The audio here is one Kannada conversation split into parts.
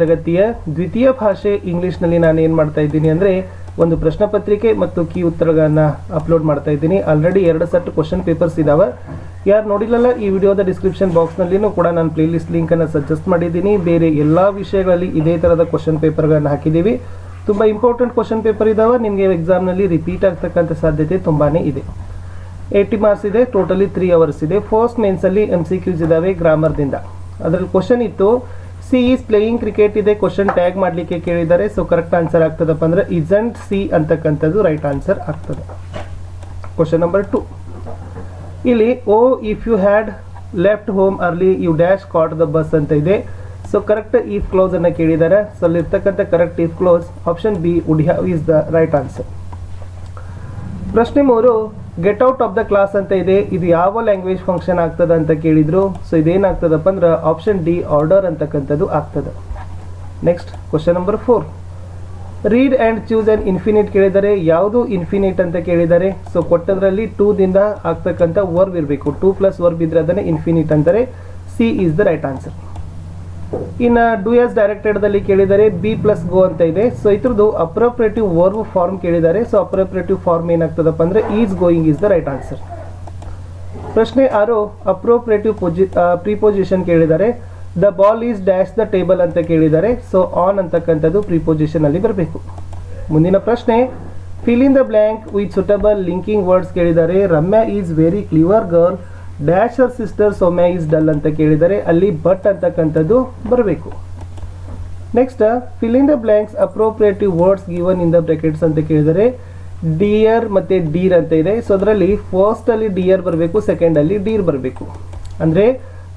ತರಗತಿಯ ದ್ವಿತೀಯ ಭಾಷೆ ಇಂಗ್ಲಿಷ್ನಲ್ಲಿ ನಾನು ಏನು ಮಾಡ್ತಾ ಇದ್ದೀನಿ ಅಂದರೆ ಒಂದು ಪ್ರಶ್ನೆ ಪತ್ರಿಕೆ ಮತ್ತು ಕೀ ಉತ್ತರಗಳನ್ನು ಅಪ್ಲೋಡ್ ಮಾಡ್ತಾ ಇದ್ದೀನಿ. ಆಲ್ರೆಡಿ ಎರಡು ಸೆಟ್ ಕ್ವಶನ್ ಪೇಪರ್ಸ್ ಇದಾವೆ. ಯಾರು ನೋಡಿಲ್ಲಲ್ಲ, ಈ ವಿಡಿಯೋದ ಡಿಸ್ಕ್ರಿಪ್ಷನ್ ಬಾಕ್ಸ್ನಲ್ಲಿನೂ ಕೂಡ ನಾನು ಪ್ಲೇಲಿಸ್ಟ್ ಲಿಂಕನ್ನು ಸಜೆಸ್ಟ್ ಮಾಡಿದ್ದೀನಿ. ಬೇರೆ ಎಲ್ಲ ವಿಷಯಗಳಲ್ಲಿ ಇದೇ ಥರದ ಕ್ವಶನ್ ಪೇಪರ್ಗಳನ್ನು ಹಾಕಿದ್ದೀವಿ. ತುಂಬ ಇಂಪಾರ್ಟೆಂಟ್ ಕ್ವಶನ್ ಪೇಪರ್ ಇದಾವೆ. ನಿಮಗೆ ಎಕ್ಸಾಮ್ನಲ್ಲಿ ರಿಪೀಟ್ ಆಗ್ತಕ್ಕಂಥ ಸಾಧ್ಯತೆ ತುಂಬಾ ಇದೆ. ಏಯ್ಟಿ ಮಾರ್ಕ್ಸ್ ಇದೆ ಟೋಟಲಿ ತ್ರೀ ಅವರ್ಸ್ ಇದೆ. ಫಸ್ಟ್ ಮೇನ್ಸಲ್ಲಿ ಎಂ ಸಿ ಕ್ಯೂಸ್ ಇದ್ದಾವೆ ಗ್ರಾಮರ್ದಿಂದ ಅದರಲ್ಲಿ ಕ್ವಶನ್ ಇತ್ತು ಸಿ ಈಸ್ ಪ್ಲೇಯಿಂಗ್ ಕ್ರಿಕೆಟ್ ಇದೆ ಕ್ವಶನ್ ಟ್ಯಾಗ್ ಮಾಡಲಿಕ್ಕೆ ಕೇಳಿದ್ದಾರೆ ಸೊ ಕರೆಕ್ಟ್ ಆನ್ಸರ್ ಆಗ್ತದಪ್ಪ ಅಂದರೆ ಇಸಂಟ್ ಸಿ ಅಂತಕ್ಕಂಥದ್ದು ರೈಟ್ ಆನ್ಸರ್ ಆಗ್ತದೆ. Question number two. ಇಲ್ಲಿ, ಓ, if you had left home early, you dash caught the bus ಅಂತ ಇದೆ. ಸೊ ಕರೆಕ್ಟ್ ಈಫ್ ಕ್ಲೋಸ್ ಅನ್ನ ಕೇಳಿದ್ದಾರೆ ಸೊ ಅಲ್ಲಿರ್ತಕ್ಕಂಥ correct if clause, option B would have is the right answer ಪ್ರಶ್ನೆ ಮೂರು get out of the class ಅಂತ ಇದೆ. ಇದು ಯಾವ ಲ್ಯಾಂಗ್ವೇಜ್ ಫಂಕ್ಷನ್ ಆಗ್ತದೆ ಅಂತ ಕೇಳಿದ್ರು. ಸೊ ಇದೇನಾಗ್ತದಪ್ಪ ಅಂದ್ರೆ ಆಪ್ಷನ್ ಡಿ ಆರ್ಡರ್ ಅಂತಕ್ಕಂಥದ್ದು ಆಗ್ತದೆ. Next question number four read and choose and infinite ಕೇಳಿದರೆ ಯಾವುದು ಇನ್ಫಿನಿಟ್ ಅಂತ ಕೇಳಿದ್ದಾರೆ ಸೊ ಕೊಟ್ಟದ್ರಲ್ಲಿ ಟೂದಿಂದ ಆಗ್ತಕ್ಕಂಥ ವರ್ಬ್ ಇರಬೇಕು. ಟೂ ಪ್ಲಸ್ ವರ್ಬ್ ಇದ್ರೆ ಅದನ್ನೇ ಇನ್ಫಿನಿಟ್ ಅಂತಾರೆ. C is the right answer ಇನ್ನು ಡು ಎಸ್ ಡೈರೆಕ್ಟೆಡ್ದಲ್ಲಿ ಕೇಳಿದರೆ ಬಿ ಪ್ಲಸ್ ಗೋ ಅಂತ ಇದೆ. ಸೊ ಇದ್ರದ್ದು ಅಪ್ರೋಪ್ರೇಟಿವ್ ವರ್ಬ್ ಫಾರ್ಮ್ ಕೇಳಿದ್ದಾರೆ. ಸೊ ಅಪ್ರೋಪ್ರೇಟಿವ್ ಫಾರ್ಮ್ ಏನಾಗ್ತದಪ್ಪ ಅಂದರೆ is going is the right answer ಪ್ರಶ್ನೆ ಆರು ಅಪ್ರೋಪ್ರೇಟಿವ್ ಪೊಜಿ ಪ್ರಿಪೊಸಿಷನ್ ಕೇಳಿದ್ದಾರೆ. The ball is dash the table ಅಂತ ಕೇಳಿದ್ದಾರೆ. ಸೊ ಆನ್ ಅಂತಕ್ಕಂಥದ್ದು ಪ್ರಿಪೊಸಿಷನಲ್ಲಿ ಬರಬೇಕು. ಮುಂದಿನ ಪ್ರಶ್ನೆ fill in the blank with suitable linking words ಕೇಳಿದ್ದಾರೆ. Ramya is very clever girl dash our sister Soumya is dull ಅಂತ ಕೇಳಿದರೆ ಅಲ್ಲಿ ಬಟ್ ಅಂತಕ್ಕಂಥದ್ದು ಬರಬೇಕು. Next fill in the blanks appropriative words given in the brackets ಅಂತ ಕೇಳಿದರೆ ಡಿಯರ್ ಮತ್ತೆ ಡೀರ್ ಅಂತ ಇದೆ. ಸೊ ಅದರಲ್ಲಿ ಫಸ್ಟಲ್ಲಿ ಡಿಯರ್ ಬರಬೇಕು ಸೆಕೆಂಡ್ ಅಲ್ಲಿ ಡೀರ್ ಬರಬೇಕು. ಅಂದ್ರೆ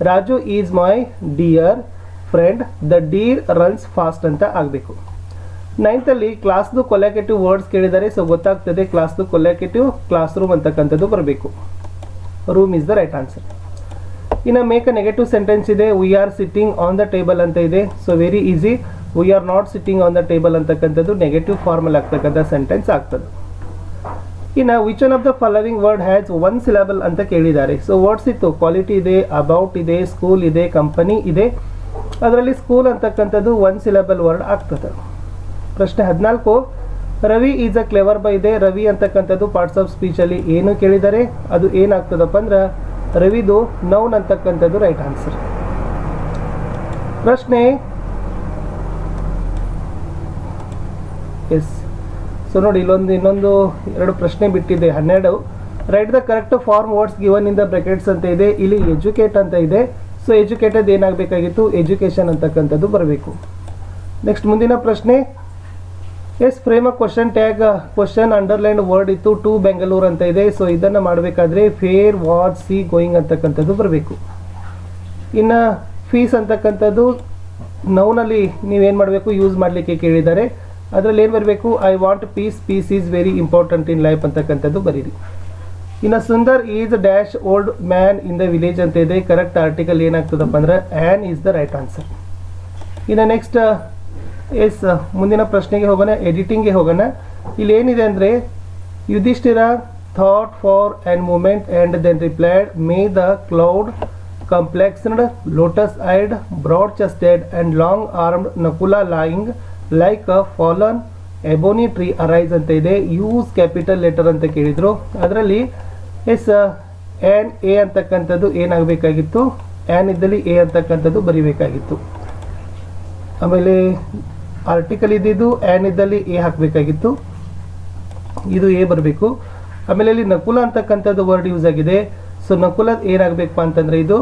Raju is my dear friend the deer runs fast ಅಂತ ಆಗಬೇಕು. ನೈನ್ತಲ್ಲಿ ಕ್ಲಾಸ್ದು ಕೊಲ್ಯಾಕೇಟಿವ್ ವರ್ಡ್ಸ್ ಕೇಳಿದರೆ ಸೊ ಗೊತ್ತಾಗ್ತದೆ ಕ್ಲಾಸ್ದು ಕೊಲ್ಯಾಕೇಟಿವ್ ಕ್ಲಾಸ್ ರೂಮ್ ಅಂತಕ್ಕಂಥದ್ದು ಬರಬೇಕು. Room is the right answer ಇನ್ನು ಮೇಕ್ ಅ ನೆಗೆಟಿವ್ ಸೆಂಟೆನ್ಸ್ ಇದೆ we are sitting on the table ಅಂತ ಇದೆ. So very easy we are not sitting on the table ಅಂತಕ್ಕಂಥದ್ದು ನೆಗೆಟಿವ್ ಫಾರ್ಮಲ್ ಆಗ್ತಕ್ಕಂಥ ಸೆಂಟೆನ್ಸ್ ಆಗ್ತದೆ. ಇನ್ನು which one of the following word has one syllable ಅಂತ ಕೇಳಿದ್ದಾರೆ. ಸೊ ವರ್ಡ್ಸ್ ಇತ್ತು. ಕ್ವಾಲಿಟಿ ಇದೆ ಅಬೌಟ್ ಇದೆ ಸ್ಕೂಲ್ ಇದೆ ಕಂಪನಿ ಇದೆ. ಅದರಲ್ಲಿ ಸ್ಕೂಲ್ ಅಂತಕ್ಕಂಥದ್ದು ಒನ್ ಸಿಲೆಬಲ್ ವರ್ಡ್ ಆಗ್ತದೆ. ಪ್ರಶ್ನೆ ಹದಿನಾಲ್ಕು. Ravi is a clever boy ಇದೆ ರವಿ ಅಂತಕ್ಕಂಥದ್ದು ಪಾರ್ಟ್ಸ್ ಆಫ್ ಸ್ಪೀಚಲ್ಲಿ ಏನು ಕೇಳಿದರೆ ಅದು ಏನಾಗ್ತದಪ್ಪ ಅಂದ್ರೆ ರವಿದು ನೌನ್ ಅಂತಕ್ಕಂಥದ್ದು ರೈಟ್ ಆನ್ಸರ್ ಪ್ರಶ್ನೆ ಎಸ್. ಸೊ ನೋಡಿ, ಇಲ್ಲೊಂದು, ಇನ್ನೊಂದು ಎರಡು ಪ್ರಶ್ನೆ ಬಿಟ್ಟಿದೆ, ಹನ್ನೆರಡು. Write the correct form words given in the brackets ಅಂತ ಇದೆ, ಇಲ್ಲಿ ಎಜುಕೇಟ್ ಅಂತ ಇದೆ. ಸೊ ಎಜುಕೇಟೆಡ್ ಏನಾಗಬೇಕಾಗಿತ್ತು? ಎಜುಕೇಷನ್ ಅಂತಕ್ಕಂಥದ್ದು ಬರಬೇಕು. ನೆಕ್ಸ್ಟ್ ಮುಂದಿನ ಪ್ರಶ್ನೆ as frame question tag question underline word ಇತ್ತು ಟು ಬೆಂಗಳೂರು ಅಂತ ಇದೆ. ಸೊ ಇದನ್ನು ಮಾಡಬೇಕಾದ್ರೆ ಫೇರ್ ವಾಟ್ ಸಿ ಗೋಯಿಂಗ್ ಅಂತಕ್ಕಂಥದ್ದು ಬರಬೇಕು. ಇನ್ನು ಫೀಸ್ ಅಂತಕ್ಕಂಥದ್ದು ನೌನಲ್ಲಿ ನೀವೇನು ಮಾಡಬೇಕು? ಯೂಸ್ ಮಾಡಲಿಕ್ಕೆ ಕೇಳಿದ್ದಾರೆ. ಅದರಲ್ಲಿ ಏನು ಬರಬೇಕು? I want peace peace is very important in life ಅಂತಕ್ಕಂಥದ್ದು ಬರೀರಿ. ಇನ್ನು Sundar is dash old man in the village ಅಂತ ಇದೆ. ಕರೆಕ್ಟ್ ಆರ್ಟಿಕಲ್ ಏನಾಗ್ತದಪ್ಪ ಅಂದ್ರೆ an is the right answer ಇನ್ನು ನೆಕ್ಸ್ಟ್ ಎಸ್, ಮುಂದಿನ ಪ್ರಶ್ನೆಗೆ ಹೋಗೋಣ ಎಡಿಟಿಂಗ್ಗೆ ಹೋಗೋಣ. ಇಲ್ಲಿ ಏನಿದೆ ಅಂದರೆ, Yudhishthira thought for and moment and then replied may the cloud complexed lotus eyed broad chested and long armed Nakula lying like a fallen ebony tree arise ಅಂತ ಇದೆ. ಯೂಸ್ ಕ್ಯಾಪಿಟಲ್ ಲೆಟರ್ ಅಂತ ಕೇಳಿದರು. ಅದರಲ್ಲಿ, ಎಸ್ ಆ್ಯನ್ ಎ ಅಂತಕ್ಕಂಥದ್ದು ಏನಾಗಬೇಕಾಗಿತ್ತು? ಆ್ಯನ್ ಇದ್ದಲ್ಲಿ ಎ ಅಂತಕ್ಕಂಥದ್ದು ಬರಿಬೇಕಾಗಿತ್ತು. ಆಮೇಲೆ ಆರ್ಟಿಕಲ್ ಇದ್ದಿದ್ದು ಆ್ಯಂಡ್ ಇದ್ದಲ್ಲಿ ಎ ಹಾಕಬೇಕಾಗಿತ್ತು. ಇದು ಎ ಬರಬೇಕು. ಆಮೇಲೆ ಇಲ್ಲಿ ನಕುಲ ಅಂತಕ್ಕಂಥದ್ದು ವರ್ಡ್ ಯೂಸ್ ಆಗಿದೆ. ಸೊ ನಕುಲ ಏನಾಗಬೇಕು ಅಂತಂದರೆ ಇದು,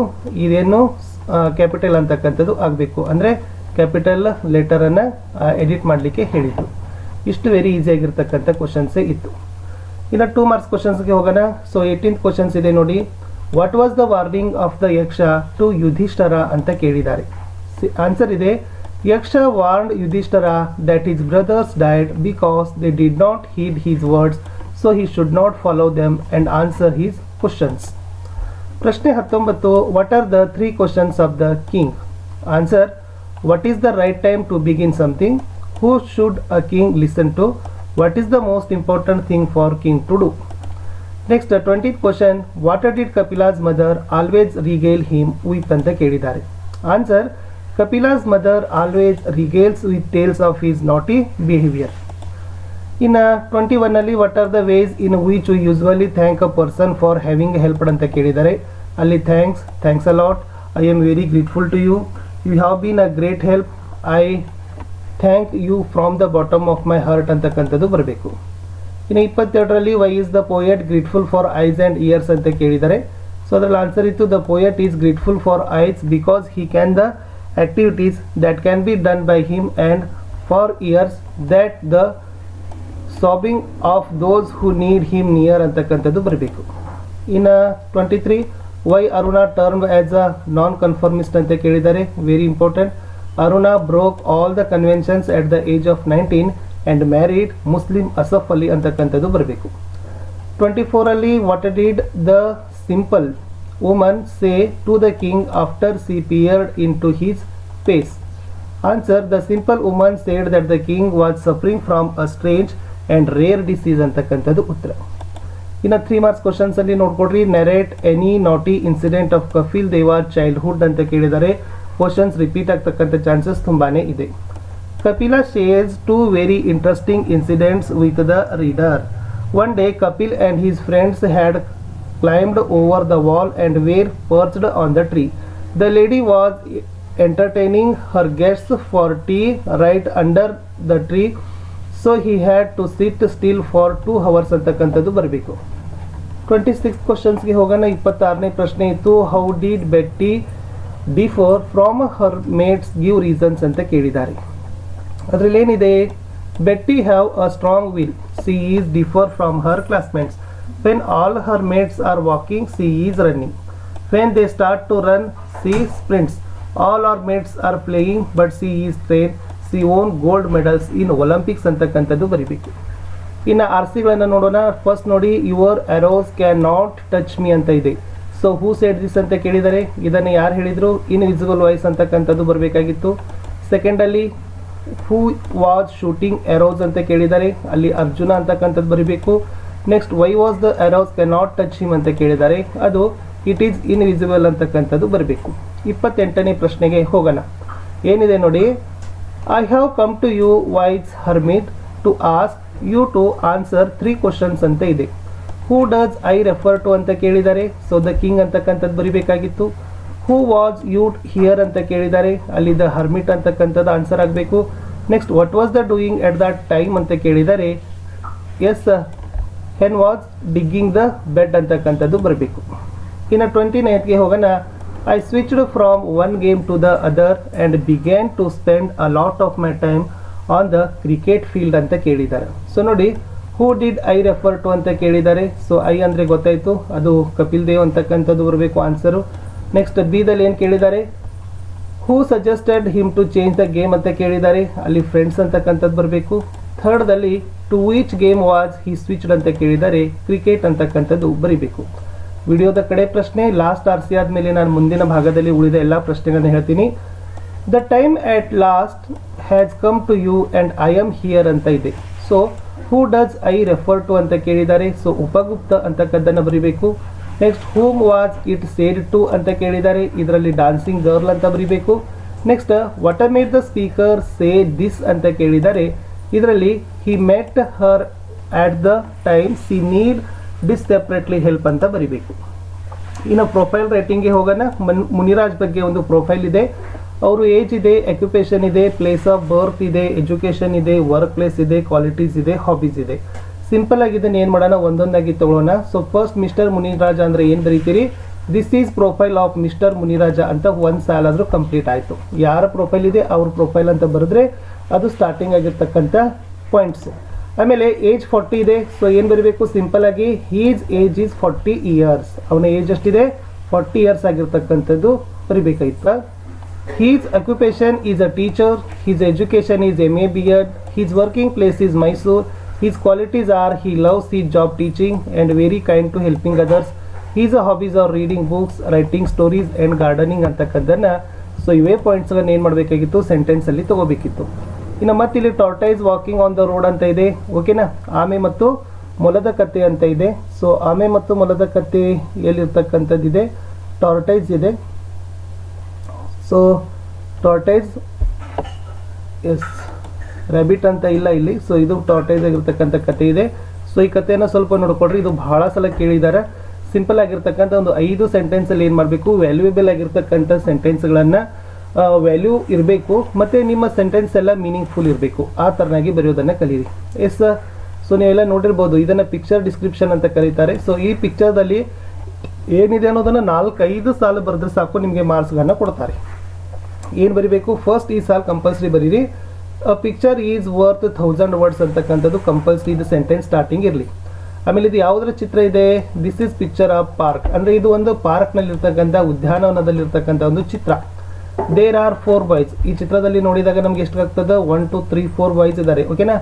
ಇದೇನು ಕ್ಯಾಪಿಟಲ್ ಅಂತಕ್ಕಂಥದ್ದು ಆಗಬೇಕು. ಅಂದರೆ ಕ್ಯಾಪಿಟಲ್ ಲೆಟರನ್ನು ಎಡಿಟ್ ಮಾಡಲಿಕ್ಕೆ ಹೇಳಿದ್ದು. ಇಷ್ಟು ವೆರಿ ಈಸಿ ಆಗಿರ್ತಕ್ಕಂಥ ಕ್ವಶನ್ಸೇ ಇತ್ತು. ಇನ್ನು ಟೂ ಮಾರ್ಕ್ಸ್ ಕ್ವಶನ್ಸ್ಗೆ ಹೋಗೋಣ. ಸೊ ಏಯ್ಟೀನ್ತ್ ಕ್ವಶನ್ಸ್ ಇದೆ ನೋಡಿ. What was the warning of the Yaksha to Yudhishthira ಅಂತ ಕೇಳಿದ್ದಾರೆ. ಆನ್ಸರ್ ಇದೆ. Yaksha warned Yudhishthira that his brothers died because they did not heed his words so he should not follow them and answer his questions ಪ್ರಶ್ನೆ ಹತ್ತೊಂಬತ್ತು what are the three questions of the king answer what is the right time to begin something who should a king listen to what is the most important thing for king to do next twenty question what did Kapila's mother always regale him with ಅಂತ ಕೇಳಿದ್ದಾರೆ. Answer Kapila's mother always regales with tales of his naughty behavior. ಇನ್ನು ಟ್ವೆಂಟಿ ಒನ್ನಲ್ಲಿ what are the ways in which you usually thank a person for having helped ಅಂತ ಕೇಳಿದ್ದಾರೆ ಅಲ್ಲಿ thanks thanks a lot I am very grateful to you you have been a great help I thank you from the bottom of my heart ಅಂತಕ್ಕಂಥದ್ದು ಬರಬೇಕು. ಇನ್ನು ಇಪ್ಪತ್ತೆರಡರಲ್ಲಿ why is the poet grateful for eyes and ears ಅಂತ ಕೇಳಿದ್ದಾರೆ ಸೊ ಅದರಲ್ಲಿ ಆನ್ಸರ್ ಇತ್ತು the poet is grateful for eyes because he can the activities that can be done by him and for ears that the sobbing of those who need him near ಅಂತಕ್ಕಂಥದ್ದು ಬರಬೇಕು ಇನ್ನು twenty three why Aruna term as a non conformist ಅಂತ ಕೇಳಿದ್ದಾರೆ very important Aruna broke all the conventions at the age of nineteen and married Muslim Asaf Ali ಅಂತಕ್ಕಂಥದ್ದು ಬರಬೇಕು twenty ಫೋರಲ್ಲಿ what did the simple woman say to the king after see peered into his face answer the simple woman said that the king was suffering from a strange and rare disease ಅಂತಕ್ಕಂಥದ್ದು ಉತ್ತರ ಇನ್ನು ತ್ರೀ ಮಾರ್ಕ್ಸ್ ಕ್ವಶನ್ಸ್ ಅಲ್ಲಿ ನೋಡ್ಕೊಡ್ರಿ. Narrate any naughty incident of Kapil Dev's childhood ಅಂತ ಕೇಳಿದರೆ ಕ್ವಶನ್ಸ್ ರಿಪೀಟ್ ಆಗ್ತಕ್ಕಂಥ ಚಾನ್ಸಸ್ ತುಂಬಾನೇ ಇದೆ. Kapila shares two very interesting incidents with the reader one day Kapil and his friends had climbed over the wall and were perched on the tree. The lady was entertaining her guests for tea right under the tree, so he had to sit still for two hours ಅಂತಕ್ಕಂಥದ್ದು ಬರಬೇಕು ಟ್ವೆಂಟಿ ಸಿಕ್ಸ್ ಕ್ವಶನ್ಸ್ಗೆ ಹೋಗೋಣ ಇಪ್ಪತ್ತಾರನೇ ಪ್ರಶ್ನೆ ಇತ್ತು how did Betty differ from her mates give reasons ಅಂತ ಕೇಳಿದ್ದಾರೆ ಅದರಲ್ಲಿ ಏನಿದೆ Betty have a strong will see is differ from her classmates when all her mates are walking, she is running. When they start to run, she sprints. All our mates are playing, but she is trained. She won gold medals in olympics ಅಂತಕ್ಕಂಥದ್ದು ಬರಿಬೇಕು. ಇನ್ನು ಆರ್ ಸಿಗಳನ್ನು ನೋಡೋಣ. ಫಸ್ಟ್ ನೋಡಿ your arrows cannot touch me ಅಂತ ಇದೆ. ಸೊ ಹೂ ಸೆಡ್ ದಿಸ್ ಅಂತ ಕೇಳಿದರೆ, ಇದನ್ನು ಯಾರು ಹೇಳಿದರು? ಇನ್ವಿಸಿಬಲ್ ವಾಯ್ಸ್ ಅಂತಕ್ಕಂಥದ್ದು ಬರಬೇಕಾಗಿತ್ತು. ಸೆಕೆಂಡಲ್ಲಿ ಹೂ ವಾಸ್ ಶೂಟಿಂಗ್ ಎರೋಸ್ ಅಂತ ಕೇಳಿದ್ದಾರೆ ಅಲ್ಲಿ ಅರ್ಜುನ ಅಂತಕ್ಕಂಥದ್ದು ಬರೀಬೇಕು. Next why was the arrows can not touch him ಅಂತ ಕೇಳಿದ್ದಾರೆ ಅದು ಇಟ್ ಈಸ್ ಇನ್ವಿಸಿಬಲ್ ಅಂತಕ್ಕಂಥದ್ದು ಬರಬೇಕು. ಇಪ್ಪತ್ತೆಂಟನೇ ಪ್ರಶ್ನೆಗೆ ಹೋಗೋಣ. ಏನಿದೆ ನೋಡಿ I have come to you wise hermit to ask you to answer three questions ಅಂತ ಇದೆ. Who does I refer to ಅಂತ ಕೇಳಿದ್ದಾರೆ ಸೊ ದ ಕಿಂಗ್ ಅಂತಕ್ಕಂಥದ್ದು ಬರಿಬೇಕಾಗಿತ್ತು. ಹೂ ವಾಸ್ ಯು ಹಿಯರ್ ಅಂತ ಕೇಳಿದ್ದಾರೆ ಅಲ್ಲಿ ದ ಹರ್ಮಿಟ್ ಅಂತಕ್ಕಂಥದ್ದು ಆನ್ಸರ್ ಆಗಬೇಕು. Next what was the doing at that time ಅಂತ ಕೇಳಿದರೆ ಎಸ್ ಹೆನ್ ವಾಸ್ ಡಿಗ್ಗಿಂಗ್ ದ ಬೆಡ್ ಅಂತಕ್ಕಂಥದ್ದು ಬರಬೇಕು. ಇನ್ನು ಟ್ವೆಂಟಿ ನೈನ್ತ್ಗೆ ಹೋಗೋಣ. I switched from one game to the other and began to spend a lot of my time on the cricket field ಅಂತ ಕೇಳಿದ್ದಾರೆ. ಸೊ ನೋಡಿ who did I refer to ಅಂತ ಕೇಳಿದ್ದಾರೆ? ಸೊ ಐ ಅಂದರೆ ಗೊತ್ತಾಯಿತು. ಅದು ಕಪಿಲ್ ದೇವ್ ಅಂತಕ್ಕಂಥದ್ದು ಬರಬೇಕು ಆನ್ಸರು ನೆಕ್ಸ್ಟ್ ಬಿದಲ್ಲಿ ಏನು ಕೇಳಿದ್ದಾರೆ? Who suggested him to change the game ಅಂತ ಕೇಳಿದ್ದಾರೆ. ಅಲ್ಲಿ ಫ್ರೆಂಡ್ಸ್ ಅಂತಕ್ಕಂಥದ್ದು ಬರಬೇಕು. ಥರ್ಡ್ದಲ್ಲಿ to which game was he switched ಅಂತ ಕೇಳಿದರೆ ಕ್ರಿಕೆಟ್ ಅಂತಕ್ಕಂಥದ್ದು ಬರೀಬೇಕು. ವಿಡಿಯೋದ ಕಡೆ ಪ್ರಶ್ನೆ ಲಾಸ್ಟ್ ಆರ್ ಸಿ ಆದಮೇಲೆ ನಾನು ಮುಂದಿನ ಭಾಗದಲ್ಲಿ ಉಳಿದ ಎಲ್ಲ ಪ್ರಶ್ನೆಗಳನ್ನು ಹೇಳ್ತೀನಿ. The time at last has come to you and I am here ಅಂತ ಇದೆ. So who does I refer to ಅಂತ ಕೇಳಿದ್ದಾರೆ ಸೊ ಉಪಗುಪ್ತ ಅಂತಕ್ಕದ್ದನ್ನು ಬರಿಬೇಕು. Next whom was it said to ಅಂತ ಕೇಳಿದ್ದಾರೆ ಇದರಲ್ಲಿ ಡಾನ್ಸಿಂಗ್ ಗರ್ಲ್ ಅಂತ ಬರಿಬೇಕು. Next what made the speaker say this ಅಂತ ಕೇಳಿದರೆ ಇದರಲ್ಲಿ he met her at the time she need desperately help ಅಂತ ಬರಿಬೇಕು. ಇನ್ನು ಪ್ರೊಫೈಲ್ ರೈಟಿಂಗ್ಗೆ ಹೋಗೋಣ. ಮನ್, ಮುನಿರಾಜ್ ಬಗ್ಗೆ ಒಂದು ಪ್ರೊಫೈಲ್ ಇದೆ. ಅವರು ಏಜ್ ಇದೆ ಎಕ್ಯುಪೇಷನ್ ಇದೆ ಪ್ಲೇಸ್ ಆಫ್ ಬರ್ತ್ ಇದೆ ಎಜುಕೇಷನ್ ಇದೆ ವರ್ಕ್ ಪ್ಲೇಸ್ ಇದೆ ಕ್ವಾಲಿಟೀಸ್ ಇದೆ ಹಾಬೀಸ್ ಇದೆ. ಸಿಂಪಲ್ ಆಗಿ ಇದನ್ನು ಏನು ಮಾಡೋಣ? ಒಂದೊಂದಾಗಿ ತಗೊಳ್ಳೋಣ. ಸೊ ಫಸ್ಟ್ ಮಿಸ್ಟರ್ ಮುನಿರಾಜ್ ಅಂದರೆ ಏನು ಬರೀತೀರಿ? This is profile of mister Muniraja ಅಂತ ಒಂದು ಸಾಲ ಆದರೂ ಕಂಪ್ಲೀಟ್ ಆಯಿತು. ಯಾರ ಪ್ರೊಫೈಲ್ ಇದೆ, ಅವ್ರ ಪ್ರೊಫೈಲ್ ಅಂತ ಬರೆದ್ರೆ ಅದು ಸ್ಟಾರ್ಟಿಂಗ್ ಆಗಿರ್ತಕ್ಕಂಥ ಪಾಯಿಂಟ್ಸ್ ಆಮೇಲೆ ಏಜ್ ಫಾರ್ಟಿ ಇದೆ ಸೊ ಏನು ಬರಬೇಕು? ಸಿಂಪಲ್ ಆಗಿ his age is forty years ಅವನ ಏಜ್ ಎಷ್ಟಿದೆ? ಫಾರ್ಟಿ ಇಯರ್ಸ್ ಆಗಿರ್ತಕ್ಕಂಥದ್ದು ಬರಿಬೇಕಾಗಿತ್ತ his occupation is a teacher his education is M A B Ed his working place is Mysore his qualities are he loves ಈ job teaching and very kind to helping others his a hobbies are reading books writing stories and gardening ಅಂತಕ್ಕದ್ದನ್ನು so ಇವೇ ಪಾಯಿಂಟ್ಸ್ಗಳನ್ನ ಏನು ಮಾಡಬೇಕಾಗಿತ್ತು? ಸೆಂಟೆನ್ಸಲ್ಲಿ ತಗೋಬೇಕಿತ್ತು. ಇನ್ನು ಮತ್ತೆ ಇಲ್ಲಿ tortoise walking on the road ಅಂತ ಇದೆ. ಓಕೆನಾ ಆಮೆ ಮತ್ತು ಮೊಲದ ಕತ್ತೆ ಅಂತ ಇದೆ. ಸೊ ಆಮೆ ಮತ್ತು ಮೊಲದ ಕತ್ತೆ ಎಲ್ಲಿರ್ತಕ್ಕಂಥದ್ದಿದೆ? ಟಾರ್ಟೈಸ್ ಇದೆ. ಸೊ ಟಾರ್ಟೈಸ್ ಎಸ್ ರ್ಯಾಬಿಟ್ ಅಂತ ಇಲ್ಲ ಇಲ್ಲಿ. ಸೊ ಇದು ಟಾರ್ಟೈಸ್ ಆಗಿರ್ತಕ್ಕಂಥ ಕತೆ ಇದೆ. ಸೊ ಈ ಕಥೆಯನ್ನು ಸ್ವಲ್ಪ ನೋಡ್ಕೊಡ್ರಿ ಇದು ಬಹಳ ಸಲ ಕೇಳಿದ್ದಾರೆ ಸಿಂಪಲ್ ಆಗಿರ್ತಕ್ಕಂಥ ಒಂದು ಐದು ಸೆಂಟೆನ್ಸಲ್ಲಿ ಏನು ಮಾಡಬೇಕು? ವ್ಯಾಲ್ಯೂಯಬಲ್ ಆಗಿರ್ತಕ್ಕಂಥ ಸೆಂಟೆನ್ಸ್ಗಳನ್ನು ವ್ಯಾಲ್ಯೂ ಇರಬೇಕು, ಮತ್ತು ನಿಮ್ಮ ಸೆಂಟೆನ್ಸ್ ಎಲ್ಲ ಮೀನಿಂಗ್ಫುಲ್ ಇರಬೇಕು. ಆ ಥರನಾಗಿ ಬರೆಯೋದನ್ನು ಕಲೀರಿ. ಎಸ್ ಸೊ ನೀವೆಲ್ಲ ನೋಡಿರ್ಬೋದು, ಇದನ್ನು ಪಿಕ್ಚರ್ ಡಿಸ್ಕ್ರಿಪ್ಷನ್ ಅಂತ ಕರೀತಾರೆ. ಸೊ ಈ ಪಿಕ್ಚರ್ದಲ್ಲಿ ಏನಿದೆ ಅನ್ನೋದನ್ನು ನಾಲ್ಕೈದು ಸಾಲು ಬರೆದ್ರೆ ಸಾಕು, ನಿಮಗೆ ಮಾರ್ಕ್ಸ್ಗಳನ್ನು ಕೊಡ್ತಾರೆ. ಏನು ಬರೀಬೇಕು? ಫಸ್ಟ್ ಈ ಸಾಲ ಕಂಪಲ್ಸರಿ ಬರೀರಿ. Picture is worth thousand words ಅಂತಕ್ಕಂಥದ್ದು ಕಂಪಲ್ಸರಿ ಇದು ಸೆಂಟೆನ್ಸ್ ಸ್ಟಾರ್ಟಿಂಗ್ ಇರಲಿ. ಆಮೇಲೆ ಇದು ಯಾವುದರ ಚಿತ್ರ ಇದೆ? This is picture of park ಅಂದ್ರೆ ಇದು ಒಂದು ಪಾರ್ಕ್ ನಲ್ಲಿರ್ತಕ್ಕಂಥ ಉದ್ಯಾನವನದಲ್ಲಿರ್ತಕ್ಕಂಥ ಒಂದು ಚಿತ್ರ. ದೇರ್ ಆರ್ ಫೋರ್ ಬಾಯ್ಸ್ ಈ ಚಿತ್ರದಲ್ಲಿ ನೋಡಿದಾಗ ನಮ್ಗೆ ಎಷ್ಟು ಆಗ್ತದೆ one two three four boys ಇದ್ದಾರೆ ಓಕೆನಾ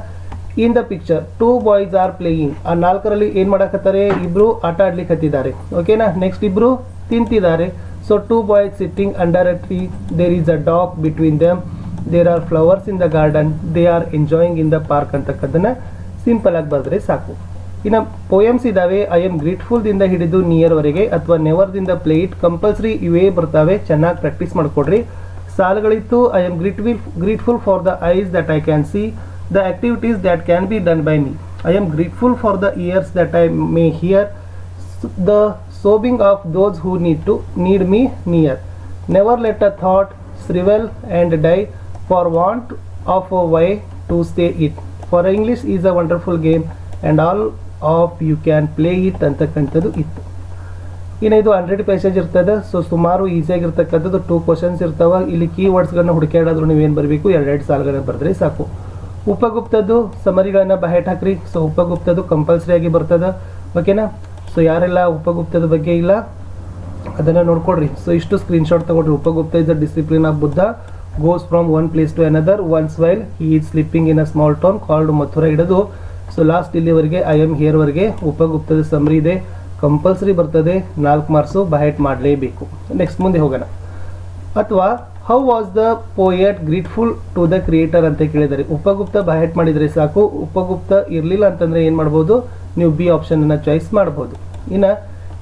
in the picture two boys are playing ಆ ನಾಲ್ಕರಲ್ಲಿ ಏನು ಮಾಡಕತ್ತಾರೆ? ಇಬ್ರು ಆಟ ಆಡ್ಲಿಕ್ಕೆ ಹತ್ತಿದ್ದಾರೆ ಓಕೆನಾ ನೆಕ್ಸ್ಟ್ ಇಬ್ರು ತಿಂತಿದ್ದಾರೆ. So two boys sitting under a tree there is a dog between them there are flowers in the garden they are enjoying in the park ಅಂತಕ್ಕದ್ದನ್ನ simple ಆಗಿ ಬರೆದ್ರೆ ಸಾಕು. ಇನ್ನು ಪೋಯಮ್ಸ್ ಇದಾವೆ ಐ ಎಂ ಗ್ರೇಟ್ಫುಲ್ ದಿಂದ ಹಿಡಿದು ನಿಯರ್ ವರೆಗೆ ಅಥವಾ ನೆವರ್ ದಿಂದ ಪ್ಲೇಟ್ ಕಂಪಲ್ಸರಿ ಇವೇ, ಬರ್ತಾವೆ, ಚೆನ್ನಾಗಿ ಪ್ರಾಕ್ಟೀಸ್ ಮಾಡ್ಕೊಡ್ರಿ. ಸಾಲುಗಳಿತ್ತು I am ಗ್ರೀಟ್ವಿಲ್ grateful for the eyes that I can see the activities that can be done by me I am grateful for the ears that I may hear the sobbing of those who need to need me near never let a thought shrivel and die for want of a way to stay it. For English is a wonderful game and all of you can play it ಅಂತಕ್ಕಂಥದ್ದು ಇತ್ತು. ಇನ್ನು ಇದು ಹಂಡ್ರೆಡ್ ಪೇಸೇಜ್ ಇರ್ತದೆ, ಸೊ ಸುಮಾರು ಈಸಿಯಾಗಿರ್ತಕ್ಕಂಥದ್ದು ಟೂ ಕ್ವಶನ್ಸ್ ಇರ್ತಾವೆ. ಇಲ್ಲಿ ಕೀ ವರ್ಡ್ಸ್ಗಳನ್ನ ಹುಡುಕಾಡೋದ್ರು ನೀವೇನು ಬರಬೇಕು? ಎರಡೆರಡು ಸಾಲುಗಳನ್ನ ಬರೆದ್ರೆ ಸಾಕು. ಉಪಗುಪ್ತದ್ದು ಸಮರಿಗಳನ್ನ ಬಹೆಟ್ ಹಾಕ್ರಿ. ಸೊ ಉಪಗುಪ್ತದ್ದು ಕಂಪಲ್ಸರಿ ಆಗಿ ಬರ್ತದೆ. ಓಕೆನಾ ಸೊ ಯಾರೆಲ್ಲ ಉಪಗುಪ್ತದ ಬಗ್ಗೆ ಇಲ್ಲ, ಅದನ್ನು ನೋಡ್ಕೊಡ್ರಿ. ಸೊ ಇಷ್ಟು ಸ್ಕ್ರೀನ್ಶಾಟ್ ತೊಗೊಂಡ್ರಿ. Upagupta is the disciple of Buddha goes from one place to another ones while he is slipping in a small town called Mathura ಹಿಡಿದು ಸೊ ಲಾಸ್ಟ್ ಇಲ್ಲಿವರೆಗೆ ಐ ಎಂ ಹಿಯರ್ವರೆಗೆ ಉಪಗುಪ್ತದ ಸಮರಿ ಇದೆ. ಕಂಪಲ್ಸರಿ ಬರ್ತದೆ, ನಾಲ್ಕು ಮಾರ್ಕ್ಸು ಬಹೆಟ್ ಮಾಡಲೇಬೇಕು. ನೆಕ್ಸ್ಟ್ ಮುಂದೆ ಹೋಗೋಣ. ಅಥವಾ how was the poet grateful to the creator ಅಂತ ಕೇಳಿದ್ದಾರೆ ಉಪಗುಪ್ತ ಬಹೆಟ್ ಮಾಡಿದರೆ ಸಾಕು, ಉಪಗುಪ್ತ ಇರಲಿಲ್ಲ ಅಂತಂದರೆ ಏನು ಮಾಡ್ಬೋದು? ನೀವು ಬಿ ಆಪ್ಷನ್ ಅನ್ನ ಚಾಯ್ಸ್ ಮಾಡ್ಬೋದು. ಇನ್ನು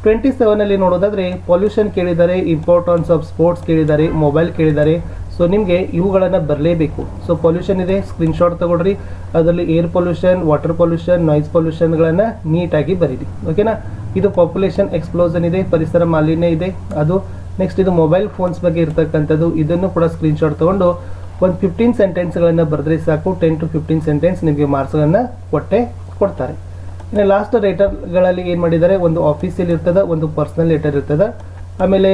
ಟ್ವೆಂಟಿ ಸೆವೆನಲ್ಲಿ ನೋಡೋದಾದರೆ ಪೊಲ್ಯೂಷನ್ ಕೇಳಿದ್ದಾರೆ ಇಂಪಾರ್ಟೆನ್ಸ್ ಆಫ್ ಸ್ಪೋರ್ಟ್ಸ್ ಕೇಳಿದ್ದಾರೆ ಮೊಬೈಲ್ ಕೇಳಿದ್ದಾರೆ ಸೊ ನಿಮಗೆ ಇವುಗಳನ್ನು ಬರಲೇಬೇಕು. ಸೊ ಪೊಲ್ಯೂಷನ್ ಇದೆ ಸ್ಕ್ರೀನ್ಶಾಟ್ ತೊಗೊಳ್ರಿ. ಅದರಲ್ಲಿ air pollution water pollution noise ಪೊಲ್ಯೂಷನ್ಗಳನ್ನು ನೀಟಾಗಿ ಬರೀರಿ. ಓಕೆನಾ ಇದು ಪಾಪ್ಯುಲೇಷನ್ ಎಕ್ಸ್ಪ್ಲೋಸನ್ ಇದೆ, ಪರಿಸರ ಮಾಲಿನ್ಯ ಇದೆ. ಅದು ನೆಕ್ಸ್ಟ್ ಇದು ಮೊಬೈಲ್ ಫೋನ್ಸ್ ಬಗ್ಗೆ ಇರತಕ್ಕಂಥದ್ದು, ಇದನ್ನು ಕೂಡ ಸ್ಕ್ರೀನ್ಶಾಟ್ ತೊಗೊಂಡು ಒಂದು ಫಿಫ್ಟೀನ್ ಸೆಂಟೆನ್ಸ್ಗಳನ್ನು ಬರೆದ್ರೆ ಸಾಕು. ಟೆನ್ ಟು ಫಿಫ್ಟೀನ್ ಸೆಂಟೆನ್ಸ್ ನಿಮಗೆ ಮಾರ್ಕ್ಸ್ಗಳನ್ನು ಕೊಟ್ಟೆ ಕೊಡ್ತಾರೆ. ಇನ್ನು ಲಾಸ್ಟ್ ಲೆಟರ್ಗಳಲ್ಲಿ ಏನು ಮಾಡಿದ್ದಾರೆ? ಒಂದು ಆಫೀಸಲ್ಲಿ ಇರ್ತದೆ, ಒಂದು ಪರ್ಸ್ನಲ್ ಲೆಟರ್ ಇರ್ತದೆ. ಆಮೇಲೆ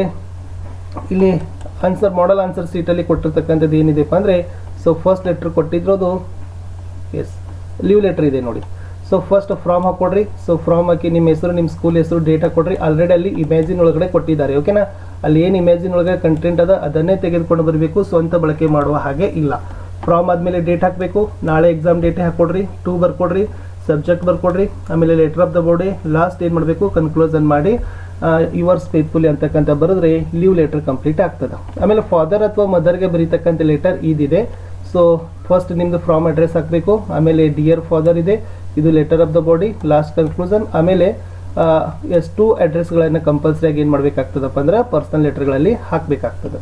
ಇಲ್ಲಿ ಆನ್ಸರ್ ಮಾಡಲ್ ಆನ್ಸರ್ ಸೀಟಲ್ಲಿ ಕೊಟ್ಟಿರ್ತಕ್ಕಂಥದ್ದು ಏನಿದೆಪ್ಪ ಅಂದರೆ ಸೊ ಫಸ್ಟ್ ಲೆಟ್ರ್ ಕೊಟ್ಟಿದ್ರೋದು ಎಸ್ ಲೀವ್ ಲೆಟ್ರ್ ಇದೆ ನೋಡಿ. ಸೊ ಫಸ್ಟ್ ಫ್ರಾಮ್ ಹಾಕೊಡ್ರಿ ಸೊ ಫ್ರಾಮ್ ಹಾಕಿ ನಿಮ್ಮ ಹೆಸರು, ನಿಮ್ಮ ಸ್ಕೂಲ್ ಹೆಸರು ಡೇಟ್ ಕೊಡ್ರಿ ಆಲ್ರೆಡಿ ಅಲ್ಲಿ ಇಮ್ಯಾಜಿನ್ ಒಳಗಡೆ ಕೊಟ್ಟಿದ್ದಾರೆ ಓಕೆನಾ ಅಲ್ಲಿ ಏನು ಇಮ್ಯಾಜಿನ್ ಒಳಗಡೆ ಕಂಟೆಂಟ್ ಅದ, ಅದನ್ನೇ ತೆಗೆದುಕೊಂಡು ಬರಬೇಕು, ಸ್ವಂತ ಬಳಕೆ ಮಾಡುವ ಹಾಗೆ ಇಲ್ಲ. ಫ್ರಾಮ್ ಆದಮೇಲೆ ಡೇಟ್ ಹಾಕಬೇಕು, ನಾಳೆ ಎಕ್ಸಾಮ್ ಡೇಟೇ ಹಾಕ್ಕೊಡ್ರಿ ಟೂ ಬರ್ಕೊಡ್ರಿ ಸಬ್ಜೆಕ್ಟ್ ಬರ್ಕೊಡ್ರಿ, ಆಮೇಲೆ letter of the body last ಏನು ಮಾಡಬೇಕು ಕನ್ಕ್ಲೂಸನ್ ಮಾಡಿ ಯುವರ್ಸ್ ಫೇತ್ಫುಲಿ ಅಂತಕ್ಕಂಥ ಬರೆದ್ರೆ ಲೀವ್ ಲೆಟರ್ ಕಂಪ್ಲೀಟ್ ಆಗ್ತದೆ. ಆಮೇಲೆ ಫಾದರ್ ಅಥವಾ ಮದರ್ಗೆ ಬರೀತಕ್ಕಂಥ ಲೆಟರ್ ಇದಿದೆ. ಸೊ ಫಸ್ಟ್ ನಿಮ್ಮದು ಫ್ರಾಮ್ ಅಡ್ರೆಸ್ ಹಾಕಬೇಕು, ಆಮೇಲೆ ಡಿಯರ್ ಫಾದರ್ ಇದೆ, ಇದು letter of the body last conclusion ಆಮೇಲೆ ಎಷ್ಟು ಅಡ್ರೆಸ್ಗಳನ್ನು ಕಂಪಲ್ಸರಿಯಾಗಿ ಏನು ಮಾಡಬೇಕಾಗ್ತದಪ್ಪ ಅಂದ್ರೆ ಪರ್ಸನಲ್ ಲೆಟರ್ಗಳಲ್ಲಿ ಹಾಕಬೇಕಾಗ್ತದೆ.